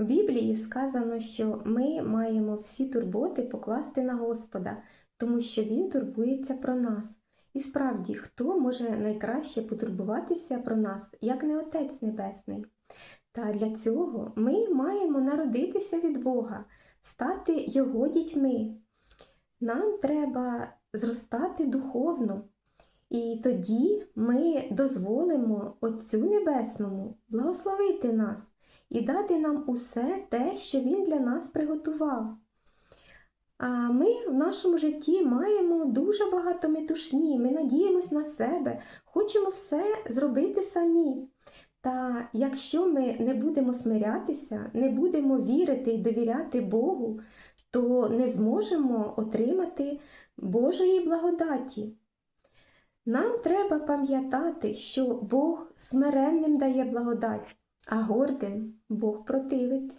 В Біблії сказано, що ми маємо всі турботи покласти на Господа, тому що Він турбується про нас. І справді, хто може найкраще потурбуватися про нас, як не Отець Небесний? Та для цього ми маємо народитися від Бога, стати Його дітьми. Нам треба зростати духовно, і тоді ми дозволимо Отцю Небесному благословити нас і дати нам усе те, що Він для нас приготував. А ми в нашому житті маємо дуже багато метушні, ми надіємось на себе, хочемо все зробити самі. Та якщо ми не будемо смирятися, не будемо вірити і довіряти Богу, то не зможемо отримати Божої благодаті. Нам треба пам'ятати, що Бог смиренним дає благодать, а гордим Бог противиться.